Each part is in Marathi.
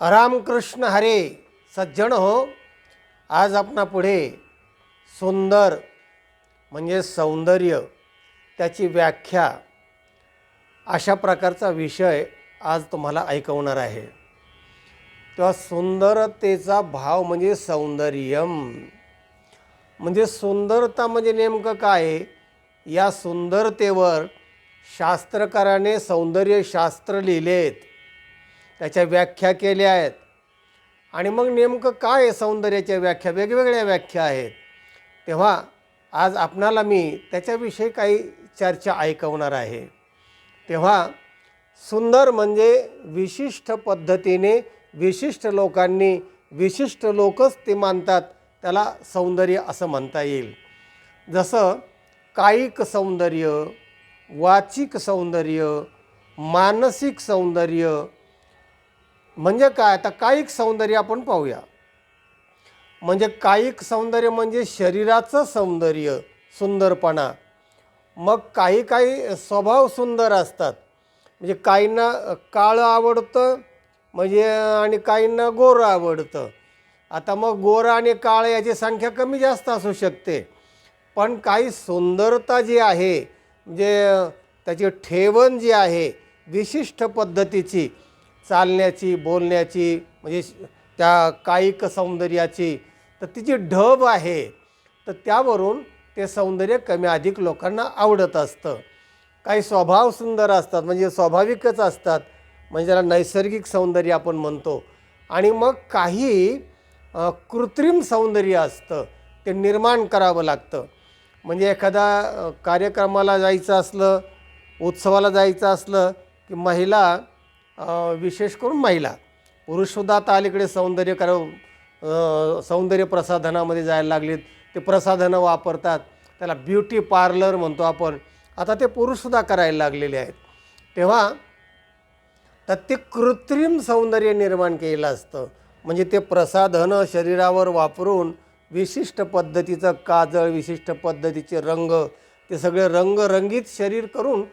रामकृष्ण हरे सज्जन हो. आज आपणा पुढे सुंदर म्हणजे सौंदर्य त्याची व्याख्या अशा प्रकारचा विषय आज तुम्हाला ऐकवणार आहे. तेव्हा सुंदरतेचा भाव म्हणजे सौंदर्यम. म्हणजे सुंदरता म्हणजे नेमकं काय? आहे? या सुंदरतेवर शास्त्रकाराने सौंदर्यशास्त्र लिहिलेत. त्याच्या व्याख्या केल्या आहेत. आणि मग नेमकं काय आहे सौंदर्याच्या व्याख्या? वेगवेगळ्या व्याख्या आहेत. तेव्हा आज आपणाला मी त्याच्याविषयी काही चर्चा ऐकवणार आहे. तेव्हा सुंदर म्हणजे विशिष्ट पद्धतीने विशिष्ट लोकांनी विशिष्ट लोकच ते मानतात त्याला सौंदर्य असं म्हणता येईल. जसं कायिक सौंदर्य वाचिक सौंदर्य मानसिक सौंदर्य म्हणजे काय? आता कायिक सौंदर्य आपण पाहूया. म्हणजे कायिक सौंदर्य म्हणजे शरीराचं सौंदर्य सुंदरपणा. मग काही काही स्वभाव सुंदर असतात. म्हणजे काहींना काळं आवडतं म्हणजे आणि काहींना गोरं आवडतं. आता मग गोरं आणि काळं याची संख्या कमी जास्त असू शकते. पण काही सुंदरता जी आहे म्हणजे त्याची ठेवण जी आहे विशिष्ट पद्धतीची चालण्याची बोलण्याची म्हणजे त्या कायिक सौंदर्याची तर तिची ढब आहे तर त्यावरून ते सौंदर्य कमी अधिक लोकांना आवडत असतं. काही स्वभाव सुंदर असतात म्हणजे स्वाभाविकच असतात म्हणजे ज्याला नैसर्गिक सौंदर्य आपण म्हणतो. आणि मग काही कृत्रिम सौंदर्य असतं ते निर्माण करावं लागतं. म्हणजे एखादा कार्यक्रमाला जायचं असलं उत्सवाला जायचं असलं की महिला विशेष करून महिला. पुरुषसुद्धा आता अलीकडे सौंदर्य कर सौंदर्य प्रसाधनामध्ये जायला लागलेत. ते प्रसाधनं वापरतात. त्याला ब्युटी पार्लर म्हणतो आपण. आता ते पुरुषसुद्धा करायला लागलेले आहेत. तेव्हा तर ते कृत्रिम सौंदर्य निर्माण केलेलं असतं. म्हणजे ते प्रसाधनं शरीरावर वापरून विशिष्ट पद्धतीचं काजळ विशिष्ट पद्धतीचे रंग ते सगळे रंगरंगीत शरीर करून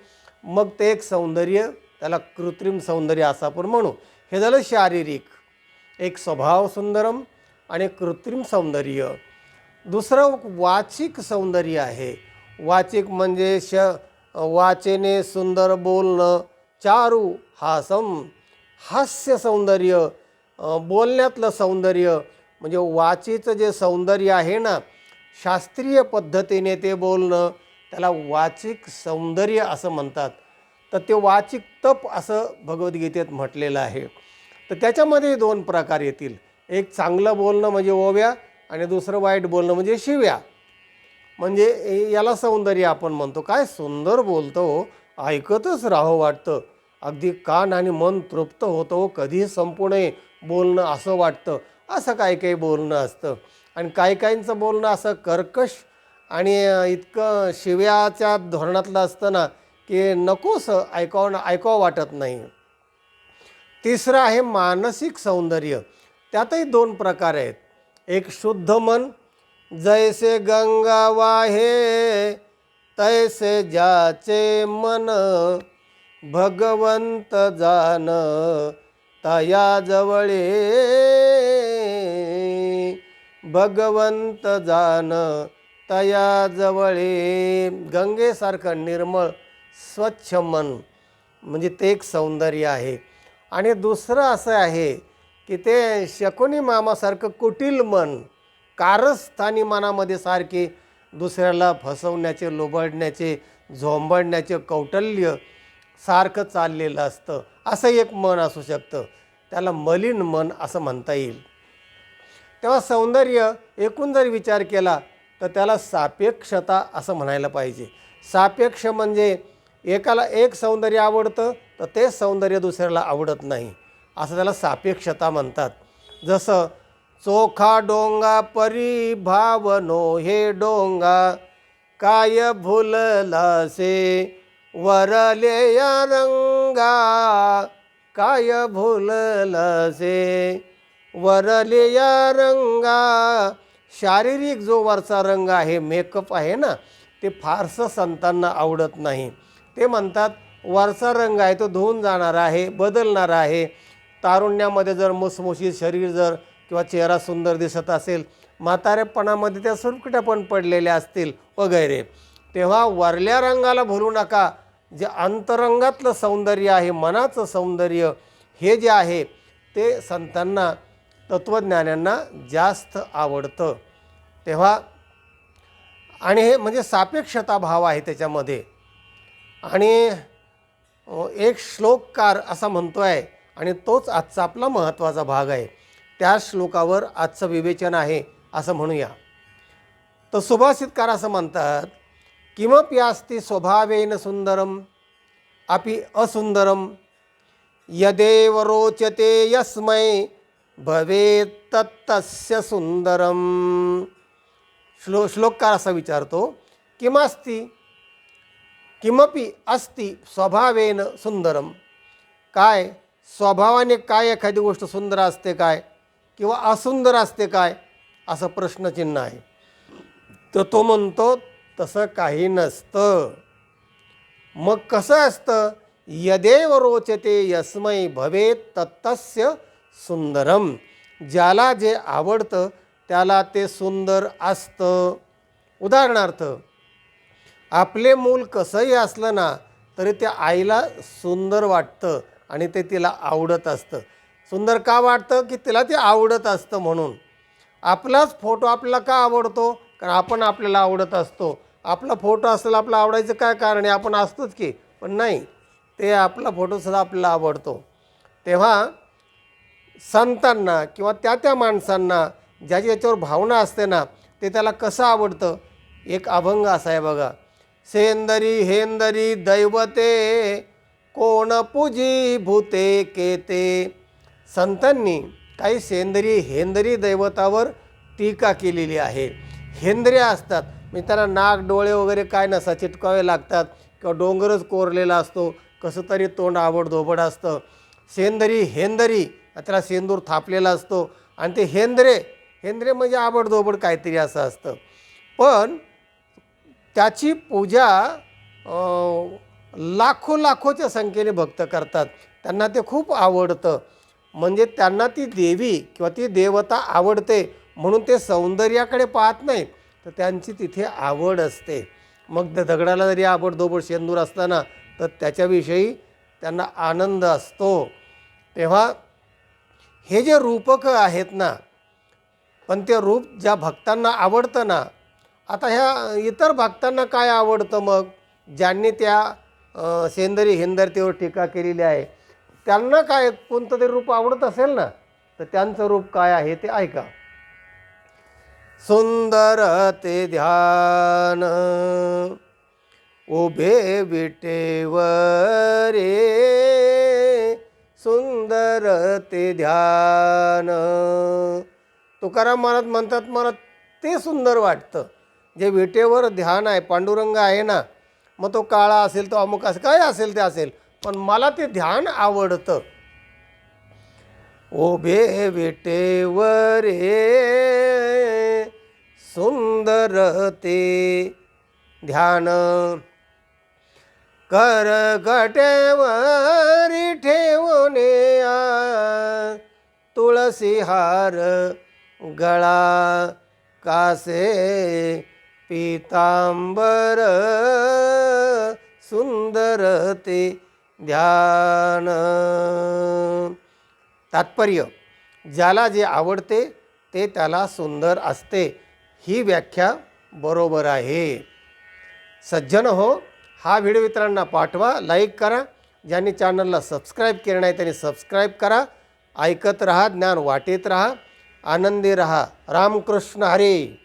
मग ते एक सौंदर्य त्याला कृत्रिम सौंदर्य असं आपण म्हणू. हे झालं शारीरिक. एक स्वभाव सुंदरम आणि कृत्रिम सौंदर्य. दुसरं वाचिक सौंदर्य आहे. वाचिक म्हणजे श वाचेने सुंदर बोलणं. चारू हासम. हास्य सौंदर्य. बोलण्यातलं सौंदर्य. म्हणजे वाचेचं जे सौंदर्य आहे ना शास्त्रीय पद्धतीने ते बोलणं त्याला वाचिक सौंदर्य असं म्हणतात. तर ते वाचिक तप असं भगवद्गीतेत म्हटलेलं आहे. तर त्याच्यामध्ये दोन प्रकार येतील. एक चांगलं बोलणं म्हणजे ओव्या आणि दुसरं वाईट बोलणं म्हणजे शिव्या. म्हणजे याला सौंदर्य आपण म्हणतो. काय सुंदर बोलतो हो. ऐकतच राहो वाटतं. अगदी कान आणि मन तृप्त होतं हो. कधीही संपू नये बोलणं असं वाटतं. असं काही काही बोलणं असतं. आणि काही काहींचं बोलणं असं कर्कश आणि इतकं शिव्याच्या धोरणातलं असतं ना की नकोस ऐकावं ऐकावं वाटत नाही. तिसरं आहे मानसिक सौंदर्य. त्यातही दोन प्रकार आहेत. एक शुद्ध मन जैसे गंगा वाहे तैसे ज्याचे मन भगवंत जान तया जवळे भगवंत जान तया जवळे गंगेसारखं निर्मळ स्वच्छ मन म्हणजे ते एक सौंदर्य आहे. आणि दुसरं असं आहे की ते शकुनी मामासारखं कुटील मन कारस्थानी मनामध्ये सारखे दुसऱ्याला फसवण्याचे लोबडण्याचे झोंबडण्याचे कौटल्य सारखं चाललेलं असतं. असं एक मन असू शकतं. त्याला मलिन मन असं म्हणता येईल. तेव्हा सौंदर्य एकूण जर विचार केला तर त्याला सापेक्षता असं म्हणायला पाहिजे. सापेक्ष म्हणजे एकाला एक सौंदर्य आवडतं तर तेच सौंदर्य दुसऱ्याला आवडत नाही. असं त्याला सापेक्षता म्हणतात. जसं चोखा डोंगा परी भावनो हे डोंगा काय भुललासे वरले या रंगा काय भुललासे वरले या रंगा शारीरिक जो वरचा रंग आहे मेकअप आहे ना ते फारसं संतांना आवडत नाही. ते म्हणतात वरचा रंग आहे तो धुवून जाणार आहे बदलणार आहे. तारुण्यामध्ये जर मुसमुशीत शरीर जर किंवा चेहरा सुंदर दिसत असेल म्हातारेपणामध्ये त्या सुरकुट्या पण पडलेल्या असतील वगैरे. तेव्हा वरल्या रंगाला भुलू नका. जे अंतरंगातलं सौंदर्य आहे मनाचं सौंदर्य हे जे आहे ते संतांना तत्त्वज्ञानांना जास्त आवडतं. तेव्हा आणि हे म्हणजे सापेक्षता भाव आहे त्याच्यामध्ये. आणि एक श्लोककार असा म्हणतो आहे आणि तोच आजचा आपला महत्त्वाचा भाग आहे. त्या श्लोकावर आजचं विवेचन आहे असं म्हणूया. तर सुभाषितकार असं म्हणतात किमपि अस्ति स्वभावेन सुंदरम अपि असुंदरम यदेव रोचते यस्मै भवेत् तत्तस्य सुंदरम. श्लो श्लोककार असा विचारतो किमस्ति? किमपि अस्ति स्वभावेन सुंदरम काय? स्वभावाने काय एखादी गोष्ट सुंदर असते काय? किंवा असुंदर असते काय? असं प्रश्नचिन्ह आहे. तर तो म्हणतो तसं काही नसतं. मग कसं असतं? यदेव रोचते यस्मै भवेत तत्तस्य सुंदरम ज्याला जे आवडतं त्याला ते सुंदर असतं. उदाहरणार्थ आपले मूल कसंही असलं ना तरी ते आईला सुंदर वाटतं आणि ते तिला आवडत असतं. सुंदर का वाटतं? की तिला ते आवडत असतं म्हणून. आपलाच फोटो आपल्याला का आवडतो? कारण आपण आपल्याला आवडत असतो. आपला फोटो असलेला आपला आवडायचं काय कारण आहे? आपण असतोच की. पण नाही ते आपला फोटोसुद्धा आपल्याला आवडतो. तेव्हा संतांना किंवा त्या त्या माणसांना ज्याची याच्यावर भावना असते ना ते त्याला कसं आवडतं? एक अभंग असा आहे बघा. सेंदरी हेंदरी दैवते कोण पूजी भूते केते. संतांनी काही सेंदरी हेंदरी दैवतावर टीका केलेली आहे. हेंद्र्या असतात. म्हणजे त्याला नाक डोळे वगैरे काय नसा चिटकावे लागतात. किंवा डोंगरच कोरलेला असतो. कसं तरी तोंड आवडधोबड असतं. सेंदरी हेंदरी त्याला सेंदूर थापलेला असतो. आणि ते हेंद्रे हेंद्रे म्हणजे आवडधोबड काहीतरी असं असतं. पण त्याची पूजा लाखो लाखोच्या संख्येने भक्त करतात. त्यांना ते खूप आवडतं. म्हणजे त्यांना ती देवी किंवा ती देवता आवडते म्हणून ते सौंदर्याकडे पाहत नाहीत. तर त्यांची तिथे आवड असते. मग त्या दगडाला जरी आवडदोबड शेंदूर असताना तर त्याच्याविषयी त्यांना आनंद असतो. तेव्हा हे जे रूपकं आहेत ना पण ते रूप ज्या भक्तांना आवडतं ना आता ह्या इतर भक्तांना काय आवडतं मग? ज्यांनी त्या सेंदरी हेंदरतेवर टीका केलेली आहे त्यांना काय कोणतं तरी रूप आवडत असेल ना तर त्यांचं रूप काय आहे ते ऐका. सुंदर ते ध्यान उभे विटेवरे सुंदर ते ध्यान. तुकाराम महाराज म्हणतात मला ते सुंदर वाटतं. जे विटेवर ध्यान आहे पांडुरंग आहे ना मग तो काळा असेल तो अमुक असेल काय असेल ते असेल पण मला ते ध्यान आवडतं. ओबे विटेवरे सुंदर ते ध्यान. कर गटेवरी ठेवणे तुळसी हार गळा कासे पीतांबर सुंदर ते ध्यान. तात्पर्य ज्याला जे आवडते ते त्याला सुंदर असते. ही व्याख्या बरोबर आहे. सज्जन हो हा व्हिडिओ मित्रांना पाठवा लाईक करा. ज्यांनी चॅनलला सबस्क्राईब केलं नाही त्यांनी सबस्क्राईब करा. ऐकत रहा ज्ञान वाटेत रहा. आनंदी रहा. रामकृष्ण हरी.